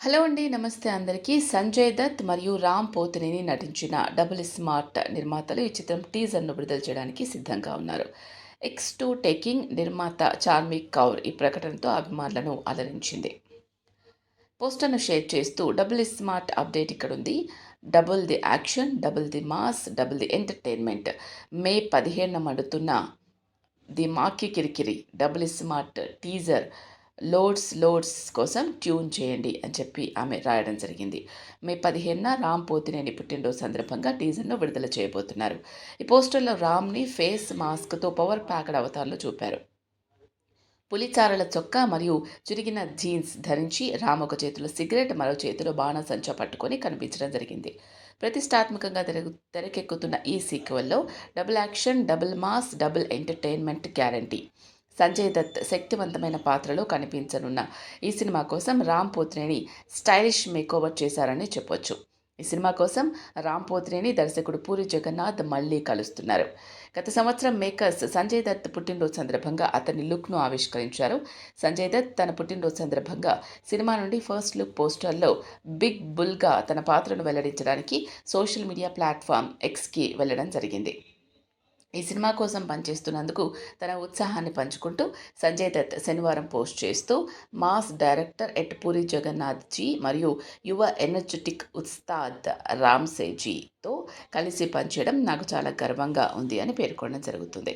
Hello అండి నమస్తే అందరికీ. సంజయ్ దత్ మరియు రామ్ పోతినేని నటించిన డబుల్ స్మార్ట్ నిర్మాతలు ఈ చిత్రం టీజర్ను విడుదల చేయడానికి సిద్ధంగా ఉన్నారు. ఎక్స్ టూ టేకింగ్ నిర్మాత చార్మిక్ కౌర్ ఈ ప్రకటనతో అభిమానులను అలరించింది. పోస్టర్ను షేర్ చేస్తూ డబుల్ స్మార్ట్ అప్డేట్ ఇక్కడ ఉంది double the action double the mass double the entertainment. May పదిహేను మండుతున్న ది మాకి కిరికిరి double smart teaser loads loads కోసం ట్యూన్ చేయండి అని చెప్పి ఆమె రాయడం జరిగింది. మే పదిహేనున రామ్ పోతినేని పుట్టినరోజు సందర్భంగా టీజర్ను విడుదల చేయబోతున్నారు. ఈ పోస్టర్లో రామ్ని ఫేస్ మాస్క్తో పవర్ ప్యాక్డ్ అవతారంలో చూపారు. పులిచారల చొక్కా మరియు చిరిగిన జీన్స్ ధరించి రామ్ ఒక చేతిలో సిగరెట్ మరో చేతిలో బాణసంచా పట్టుకొని కనిపించడం జరిగింది. ప్రతిష్టాత్మకంగా తెర తెరకెక్కుతున్న ఈ సీక్వెల్లో double action double mass double entertainment guarantee. Sanjay Dutt శక్తివంతమైన పాత్రలో కనిపించనున్న ఈ సినిమా కోసం రామ్ పోత్రేని స్టైలిష్ మేకోవర్ చేశారని చెప్పొచ్చు. ఈ సినిమా కోసం రామ్ పోత్రేని దర్శకుడు పూరి జగన్నాథ్ మళ్ళీ కలుస్తున్నారు. గత సంవత్సరం మేకర్స్ సంజయ్ దత్ పుట్టినరోజు సందర్భంగా అతని లుక్ను ఆవిష్కరించారు. సంజయ్ దత్ తన పుట్టినరోజు సందర్భంగా సినిమా నుండి ఫస్ట్ లుక్ పోస్టర్లో బిగ్ బుల్గా తన పాత్రను వెల్లడించడానికి సోషల్ మీడియా ప్లాట్ఫామ్ ఎక్స్కి వెళ్ళడం జరిగింది. ఈ సినిమా కోసం పనిచేస్తున్నందుకు తన ఉత్సాహాన్ని పంచుకుంటూ సంజయ్ దత్ శనివారం పోస్ట్ చేస్తూ mass director at Puri Jagannadh ji మరియు యువ ఎనర్జెటిక్ ఉస్తాద్ రామ్సేజీతో కలిసి పనిచేయడం నాకు చాలా గర్వంగా ఉంది అని పేర్కొనడం జరుగుతుంది.